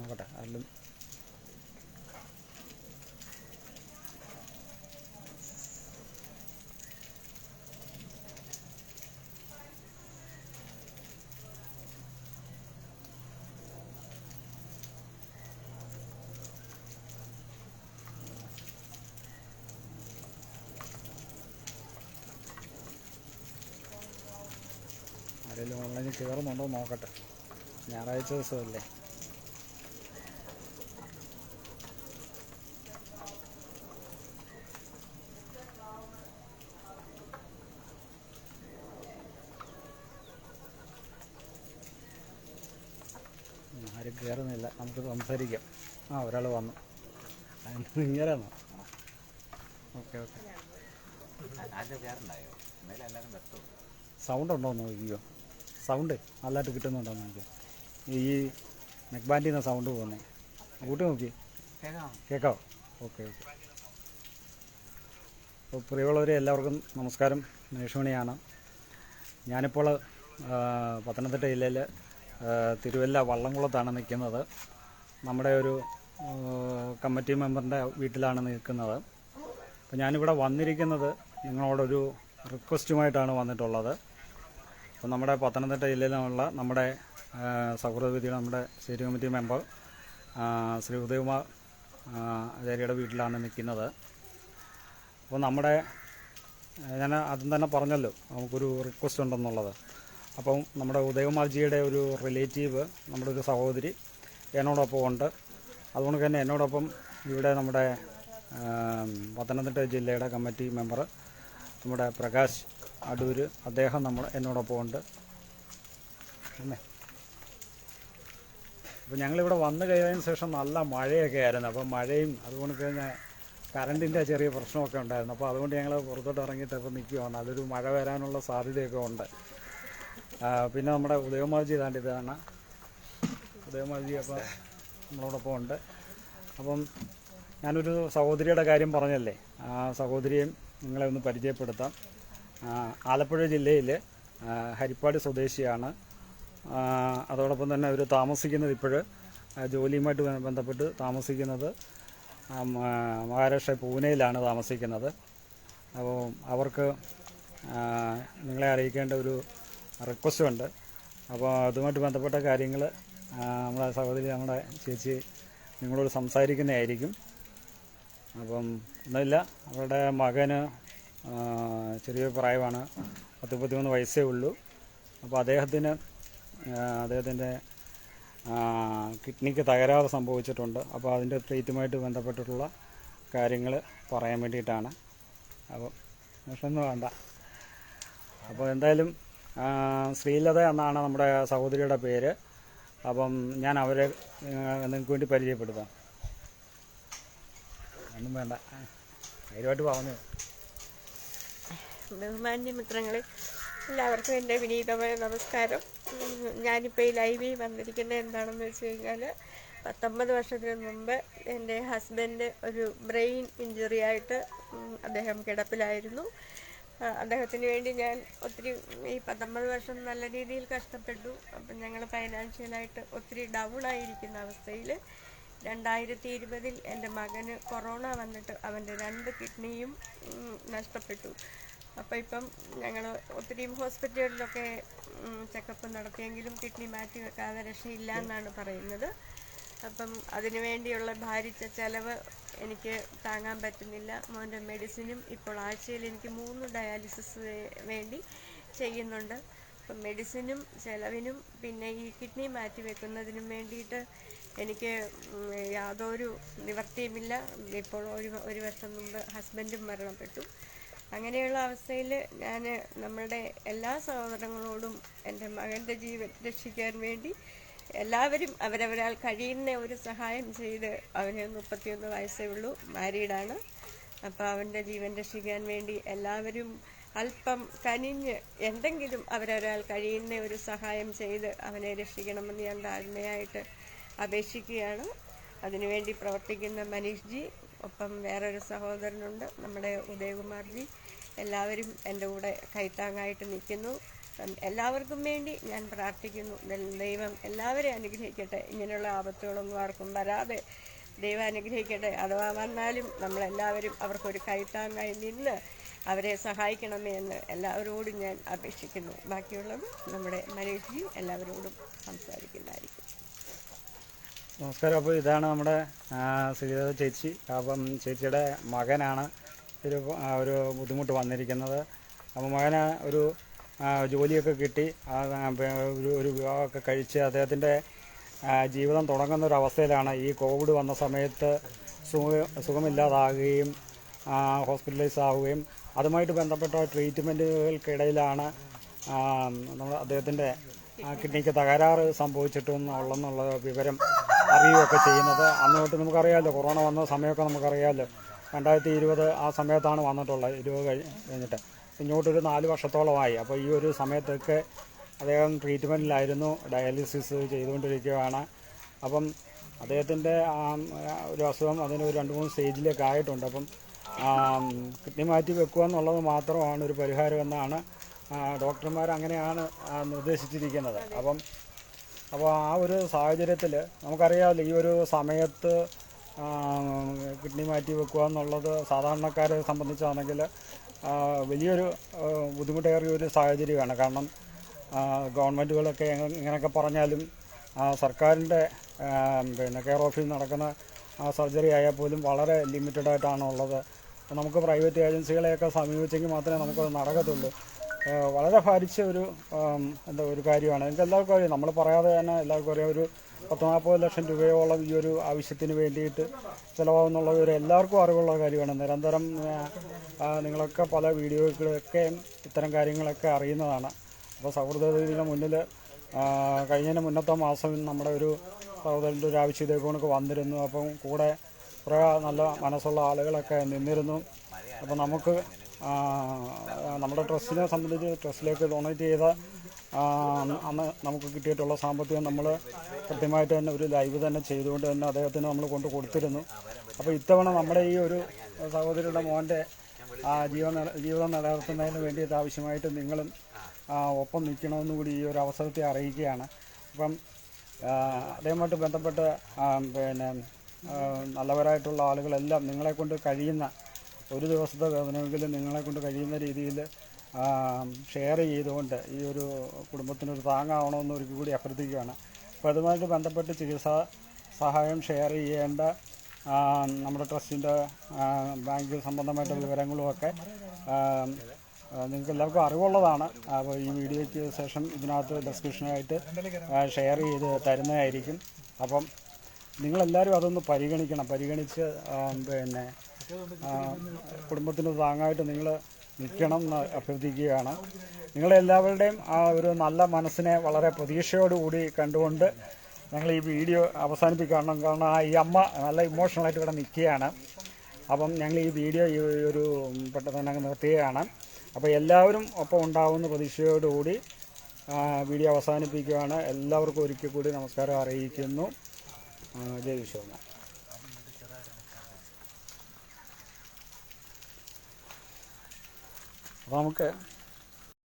നോക്കട്ടെ അതിലും ആരെങ്കിലും ഓൺലൈനിൽ കയറുന്നുണ്ടോ നോക്കട്ടെ. ഞായറാഴ്ച ദിവസമല്ലേ? നമുക്ക് സംസാരിക്കാം. ആ ഒരാൾ വന്നു. ഇങ്ങനെ ഓക്കെ ഓക്കെ. സൗണ്ട് ഉണ്ടോ എന്ന് നോക്കിയോ സൗണ്ട് നല്ലതായിട്ട് കിട്ടുന്നുണ്ടോ നോക്കിയോ ഈ നെക്ക് ബാൻഡിൽ നിന്ന് സൗണ്ട് പോകുന്നേ. കൂട്ടി നോക്കി. കേൾക്കാവോ ഓക്കെ ഓക്കെ. അപ്പോൾ പ്രിയമുള്ളവരെ എല്ലാവർക്കും നമസ്കാരം. മേഷ്മണിയാണ്. ഞാനിപ്പോൾ പത്തനംതിട്ട ജില്ലയിൽ തിരുവല്ല വള്ളംകുളത്താണ് നിൽക്കുന്നത്. നമ്മുടെ ഒരു കമ്മിറ്റി മെമ്പറിന്റെ വീട്ടിലാണ് നിൽക്കുന്നത്. അപ്പോൾ ഞാനിവിടെ വന്നിരിക്കുന്നത് നിങ്ങളോടൊരു റിക്വസ്റ്റുമായിട്ടാണ് വന്നിട്ടുള്ളത്. അപ്പോൾ നമ്മുടെ പത്തനംതിട്ട ജില്ലയിലുള്ള നമ്മുടെ സൗഹൃദവേദിയുടെ നമ്മുടെ state committee member Shri Udayakumar ആചാര്യയുടെ വീട്ടിലാണ് നിൽക്കുന്നത്. അപ്പോൾ നമ്മുടെ ഞാൻ ആദ്യം തന്നെ പറഞ്ഞല്ലോ നമുക്കൊരു റിക്വസ്റ്റ് ഉണ്ടെന്നുള്ളത്. അപ്പം നമ്മുടെ ഉദയകുമാർജിയുടെ ഒരു റിലേറ്റീവ് നമ്മുടെ ഒരു സഹോദരി എന്നോടൊപ്പം ഉണ്ട്. അതുകൊണ്ട് തന്നെ എന്നോടൊപ്പം ഇവിടെ നമ്മുടെ പത്തനംതിട്ട ജില്ലയുടെ കമ്മിറ്റി മെമ്പർ നമ്മുടെ പ്രകാശ് അടൂര് അദ്ദേഹം നമ്മൾ എന്നോടൊപ്പം ഉണ്ട്. അപ്പം അപ്പോൾ ഞങ്ങളിവിടെ വന്നു കഴിഞ്ഞതിന് ശേഷം നല്ല മഴയൊക്കെ ആയിരുന്നു. അപ്പം മഴയും അതുകൊണ്ട് തന്നെ കറണ്ടിന്റെ ചെറിയ പ്രശ്നമൊക്കെ ഉണ്ടായിരുന്നു. അപ്പോൾ അതുകൊണ്ട് ഞങ്ങൾ പുറത്തോട്ട് ഇറങ്ങിയിട്ടപ്പോൾ നിൽക്കുകയാണ് അതൊരു മഴ വരാനുള്ള സാധ്യതയൊക്കെ ഉണ്ട്. പിന്നെ നമ്മുടെ ഉദയമാർജി ഇതാണ്ട് ഇതാണ് ഉദയമാർജി അപ്പോൾ നമ്മളോടൊപ്പം ഉണ്ട്. അപ്പം ഞാനൊരു സഹോദരിയുടെ കാര്യം പറഞ്ഞല്ലേ? ആ സഹോദരിയും നിങ്ങളെ ഒന്ന് പരിചയപ്പെടുത്താം. ആലപ്പുഴ ജില്ലയിൽ ഹരിപ്പാട് സ്വദേശിയാണ്. അതോടൊപ്പം തന്നെ അവർ താമസിക്കുന്നത് ഇപ്പോൾ ജോലിയുമായിട്ട് ബന്ധപ്പെട്ട് താമസിക്കുന്നത് മഹാരാഷ്ട്ര പൂനെയിലാണ് താമസിക്കുന്നത്. അപ്പോൾ അവർക്ക് നിങ്ങളെ അറിയിക്കേണ്ട ഒരു റിക്വസ്റ്റ് ഉണ്ട്. അപ്പോൾ അതുമായിട്ട് ബന്ധപ്പെട്ട കാര്യങ്ങൾ നമ്മുടെ സഹോദരി നമ്മുടെ ചേച്ചി നിങ്ങളോട് സംസാരിക്കുന്നതായിരിക്കും. അപ്പം ഒന്നുമില്ല അവരുടെ മകന് ചെറിയ പ്രായമാണ് പത്ത് മുപ്പത്തിമൂന്ന് വയസ്സേ ഉള്ളൂ. അപ്പോൾ അദ്ദേഹത്തിന് അദ്ദേഹത്തിന്റെ കിഡ്നിക്ക് തകരാറ് സംഭവിച്ചിട്ടുണ്ട്. അപ്പോൾ അതിന്റെ ട്രീറ്റുമായിട്ട് ബന്ധപ്പെട്ടിട്ടുള്ള കാര്യങ്ങൾ പറയാൻ വേണ്ടിയിട്ടാണ്. അപ്പോൾ വിഷമൊന്നും വേണ്ട. അപ്പോൾ എന്തായാലും ശ്രീലത എന്നാണ് നമ്മുടെ സഹോദരിയുടെ പേര്. അപ്പം ഞാൻ അവരെ നിങ്ങൾക്ക് വേണ്ടി പരിചയപ്പെടുത്താം. ഒന്നും വേണ്ട. ധൈര്യമായിട്ട് പറഞ്ഞു ബഹുമാന്യ മിത്രങ്ങളെ എല്ലാവർക്കും എന്റെ വിനീതമായ നമസ്കാരം. ഞാനിപ്പോൾ ഈ ലൈവിൽ വന്നിരിക്കുന്നത് എന്താണെന്ന് വെച്ച് കഴിഞ്ഞാൽ പത്തൊമ്പത് വർഷത്തിന് മുമ്പ് എന്റെ ഹസ്ബൻഡ് ഒരു ബ്രെയിൻ ഇഞ്ചുറി ആയിട്ട് അദ്ദേഹം കിടപ്പിലായിരുന്നു. അദ്ദേഹത്തിന് വേണ്ടി ഞാൻ ഒത്തിരി ഈ പത്തൊമ്പത് വർഷം നല്ല രീതിയിൽ കഷ്ടപ്പെട്ടു. അപ്പം ഞങ്ങൾ ഫൈനാൻഷ്യലായിട്ട് ഒത്തിരി ഡൗൺ ആയിരിക്കുന്ന അവസ്ഥയിൽ രണ്ടായിരത്തി ഇരുപതിൽ എന്റെ മകന് കൊറോണ വന്നിട്ട് അവന്റെ രണ്ട് കിഡ്നിയും നഷ്ടപ്പെട്ടു. അപ്പോൾ ഇപ്പം ഞങ്ങൾ ഒത്തിരി ഹോസ്പിറ്റലുകളിലൊക്കെ ചെക്കപ്പ് നടത്തിയെങ്കിലും കിഡ്നി മാറ്റി വെക്കാതെ രക്ഷയില്ല എന്നാണ് പറയുന്നത്. അപ്പം അതിനു വേണ്ടിയുള്ള ഭാരിച്ച ചെലവ് എനിക്ക് താങ്ങാൻ പറ്റുന്നില്ല. മോന്റെ മെഡിസിനും ഇപ്പോൾ ആഴ്ചയിൽ എനിക്ക് മൂന്ന് ഡയാലിസിസ് വേണ്ടി ചെയ്യുന്നുണ്ട്. അപ്പം മെഡിസിനും ചിലവിനും പിന്നെ ഈ കിഡ്നി മാറ്റി വെക്കുന്നതിനും വേണ്ടിയിട്ട് എനിക്ക് യാതൊരു നിവർത്തിയുമില്ല ഇപ്പോൾ ഒരു ഒരു വർഷം മുമ്പ് ഹസ്ബൻഡും മരണപ്പെട്ടു. അങ്ങനെയുള്ള അവസ്ഥയിൽ ഞാൻ നമ്മളുടെ എല്ലാ സഹോദരങ്ങളോടും എന്റെ മകന്റെ ജീവൻ രക്ഷിക്കാൻ വേണ്ടി എല്ലാവരും അവരവരാൾ കഴിയുന്ന ഒരു സഹായം ചെയ്ത് അവന് മുപ്പത്തിയൊന്ന് വയസ്സേ ഉള്ളൂ. മാരീഡാണ്. അപ്പോൾ അവന്റെ ജീവൻ രക്ഷിക്കാൻ വേണ്ടി എല്ലാവരും അല്പം കനിഞ്ഞ് എന്തെങ്കിലും അവരൊരാൾ കഴിയുന്ന ഒരു സഹായം ചെയ്ത് അവനെ രക്ഷിക്കണമെന്ന് ഞാൻ താഴ്മയായിട്ട് അപേക്ഷിക്കുകയാണ്. അതിനുവേണ്ടി പ്രവർത്തിക്കുന്ന മനീഷ് ജി ഒപ്പം വേറൊരു സഹോദരനുണ്ട് നമ്മുടെ ഉദയകുമാർ ജി. എല്ലാവരും എന്റെ കൂടെ കൈത്താങ്ങായിട്ട് നിൽക്കുന്നു. എല്ലാവർക്കും വേണ്ടി ഞാൻ പ്രാർത്ഥിക്കുന്നു. ദൈവം എല്ലാവരെയും അനുഗ്രഹിക്കട്ടെ. ഇങ്ങനെയുള്ള ആപത്തുകളൊന്നും ആർക്കും വരാതെ ദൈവം അനുഗ്രഹിക്കട്ടെ. അഥവാ വന്നാലും നമ്മളെല്ലാവരും അവർക്കൊരു കൈത്താങ്ങായി നിന്ന് അവരെ സഹായിക്കണമേ എന്ന് എല്ലാവരോടും ഞാൻ അപേക്ഷിക്കുന്നു. ബാക്കിയുള്ളത് നമ്മുടെ മനീഷ്ജി എല്ലാവരോടും സംസാരിക്കുന്നതായിരിക്കും. നമസ്കാരം. അപ്പോൾ ഇതാണ് നമ്മുടെ ആ, ചേച്ചി. അപ്പം ചേച്ചിയുടെ മകനാണ്. ഒരു ഒരു ബുദ്ധിമുട്ട് വന്നിരിക്കുന്നത്. അപ്പോൾ മകന് ഒരു ജോലിയൊക്കെ കിട്ടി. ഒരു ഒരു വിവാഹമൊക്കെ കഴിച്ച് അദ്ദേഹത്തിന്റെ ജീവിതം തുടങ്ങുന്ന ഒരു അവസ്ഥയിലാണ് ഈ കോവിഡ് വന്ന സമയത്ത് സുഖ സുഖമില്ലാതാകുകയും ഹോസ്പിറ്റലൈസ് ആവുകയും അതുമായിട്ട് ബന്ധപ്പെട്ട ട്രീറ്റ്മെന്റുകൾക്കിടയിലാണ് നമ്മൾ അദ്ദേഹത്തിന്റെ കിഡ്നിക്ക് തകരാറ് സംഭവിച്ചിട്ടുള്ളെന്നുള്ള വിവരം അറിയുകയൊക്കെ ചെയ്യുന്നത്. അന്ന് തൊട്ട് നമുക്കറിയാമല്ലോ കൊറോണ വന്ന സമയമൊക്കെ നമുക്കറിയാമല്ലോ. രണ്ടായിരത്തി ഇരുപത് ആ സമയത്താണ് വന്നിട്ടുള്ളത്. ഇരുപത് കഴി കഴിഞ്ഞിട്ട്. ഇങ്ങോട്ടൊരു നാല് വർഷത്തോളമായി. അപ്പോൾ ഈ ഒരു സമയത്തൊക്കെ അദ്ദേഹം ട്രീറ്റ്മെന്റിലായിരുന്നു ഡയാലിസിസ് ചെയ്തുകൊണ്ടിരിക്കുകയാണ്. അപ്പം അദ്ദേഹത്തിന്റെ ഒരു അസുഖം അതിന് ഒരു രണ്ട് മൂന്ന് സ്റ്റേജിലേക്ക് ആയിട്ടുണ്ട്. അപ്പം കിഡ്നി മാറ്റി വെക്കുക എന്നുള്ളത് മാത്രമാണ് ഒരു പരിഹാരം എന്നാണ് ഡോക്ടർമാർ അങ്ങനെയാണ് നിർദ്ദേശിച്ചിരിക്കുന്നത്. അപ്പം അപ്പോൾ ആ ഒരു സാഹചര്യത്തിൽ നമുക്കറിയാമല്ലോ ഈ ഒരു സമയത്ത് കിഡ്നി മാറ്റി വെക്കുക എന്നുള്ളത് സാധാരണക്കാരെ സംബന്ധിച്ചാണെങ്കിൽ വലിയൊരു ബുദ്ധിമുട്ടേറിയ ഒരു സാഹചര്യമാണ്. കാരണം ഗവൺമെന്റുകളൊക്കെ ഇങ്ങനെയൊക്കെ പറഞ്ഞാലും സർക്കാരിന്റെ പിന്നെ കെയർ ഓഫിൽ നടക്കുന്ന സർജറി ആയാൽ പോലും വളരെ ലിമിറ്റഡ് ആയിട്ടാണ് ഉള്ളത്. നമുക്ക് പ്രൈവറ്റ് ഏജൻസികളെയൊക്കെ സമീപിച്ചെങ്കിൽ മാത്രമേ നമുക്കത് നടക്കത്തുള്ളൂ. വളരെ ഭാരിച്ച ഒരു എന്താ ഒരു കാര്യമാണ്. എനിക്ക് എല്ലാവർക്കും അറിയാം. നമ്മൾ പറയാതെ തന്നെ എല്ലാവർക്കും അറിയാം. ഒരു പത്ത് നാൽപ്പത് ലക്ഷം രൂപയോളം ഈ ഒരു ആവശ്യത്തിന് വേണ്ടിയിട്ട് ചിലവാകുന്നുള്ള ഒരു എല്ലാവർക്കും അറിവുള്ള കാര്യമാണ്. നിരന്തരം നിങ്ങളൊക്കെ പല വീഡിയോകളൊക്കെ ഇത്തരം കാര്യങ്ങളൊക്കെ അറിയുന്നതാണ്. അപ്പോൾ സൗഹൃദത്തിന് മുന്നിൽ കഴിഞ്ഞതിന് മുന്നത്തെ മാസം നമ്മുടെ ഒരു സഹോദരന്റെ ഒരു ആവശ്യം കൊണ്ട് വന്നിരുന്നു. അപ്പം കൂടെ കുറേ നല്ല മനസ്സുള്ള ആളുകളൊക്കെ നിന്നിരുന്നു. അപ്പോൾ നമുക്ക് നമ്മുടെ ട്രസ്റ്റിനെ സംബന്ധിച്ച് ട്രസ്റ്റിലേക്ക് ഡൊണേറ്റ് ചെയ്ത അന്ന് നമുക്ക് കിട്ടിയിട്ടുള്ള സാമ്പത്തികം നമ്മൾ കൃത്യമായിട്ട് തന്നെ ഒരു ലൈവ് തന്നെ ചെയ്തുകൊണ്ട് തന്നെ അദ്ദേഹത്തിന് നമ്മൾ കൊണ്ട് കൊടുത്തിരുന്നു. അപ്പോൾ ഇത്തവണ നമ്മുടെ ഈ ഒരു സഹോദരിയുടെ മോന്റെ ജീവൻ ജീവിതം നിലനിർത്തുന്നതിന് വേണ്ടിയിട്ട് ആവശ്യമായിട്ട് നിങ്ങളും ഒപ്പം നിൽക്കണമെന്ന് കൂടി ഈ ഒരു അവസരത്തെ അറിയിക്കുകയാണ്. അപ്പം അദ്ദേഹമായിട്ട് ബന്ധപ്പെട്ട് പിന്നെ നല്ലവരായിട്ടുള്ള ആളുകളെല്ലാം നിങ്ങളെക്കൊണ്ട് കഴിയുന്ന ഒരു ദിവസത്തെ വേതനമെങ്കിലും നിങ്ങളെക്കൊണ്ട് കഴിയുന്ന രീതിയിൽ ഷെയർ ചെയ്തുകൊണ്ട് ഈ ഒരു കുടുംബത്തിനൊരു താങ്ങാവണമെന്ന് ഒരിക്കൽ കൂടി അഭ്യർത്ഥിക്കുകയാണ്. അപ്പോൾ അതുമായിട്ട് ബന്ധപ്പെട്ട് ചികിത്സാ സഹായം ഷെയർ ചെയ്യേണ്ട നമ്മുടെ ട്രസ്റ്റിന്റെ ബാങ്ക് സംബന്ധമായിട്ട് വിവരങ്ങളുമൊക്കെ നിങ്ങൾക്ക് എല്ലാവർക്കും അറിവുള്ളതാണ്. അപ്പോൾ ഈ വീഡിയോയ്ക്ക് ശേഷം ഇതിനകത്ത് ഡിസ്ക്രിപ്ഷനായിട്ട് ഷെയർ ചെയ്ത് തരുന്നതായിരിക്കും. അപ്പം നിങ്ങളെല്ലാവരും അതൊന്ന് പരിഗണിക്കണം. പരിഗണിച്ച് പിന്നെ കുടുംബത്തിന് താങ്ങായിട്ട് നിങ്ങൾ നിൽക്കണം എന്ന് അഭ്യർത്ഥിക്കുകയാണ്. നിങ്ങളെല്ലാവരുടെയും ആ ഒരു നല്ല മനസ്സിനെ വളരെ പ്രതീക്ഷയോടുകൂടി കണ്ടുകൊണ്ട് ഞങ്ങൾ ഈ വീഡിയോ അവസാനിപ്പിക്കണം കാരണം ആ ഈ അമ്മ നല്ല ഇമോഷണലായിട്ട് ഇവിടെ നിൽക്കുകയാണ്. അപ്പം ഞങ്ങൾ ഈ വീഡിയോ ഈ ഒരു പെട്ടെന്ന് തന്നെ നിർത്തുകയാണ്. അപ്പോൾ എല്ലാവരും ഒപ്പം ഉണ്ടാവുന്ന പ്രതീക്ഷയോടുകൂടി വീഡിയോ അവസാനിപ്പിക്കുകയാണ്. എല്ലാവർക്കും ഒരിക്കൽ കൂടി നമസ്കാരം അറിയിക്കുന്നു. ജയ് വിശ്വനാഥ് അപ്പോൾ നമുക്ക്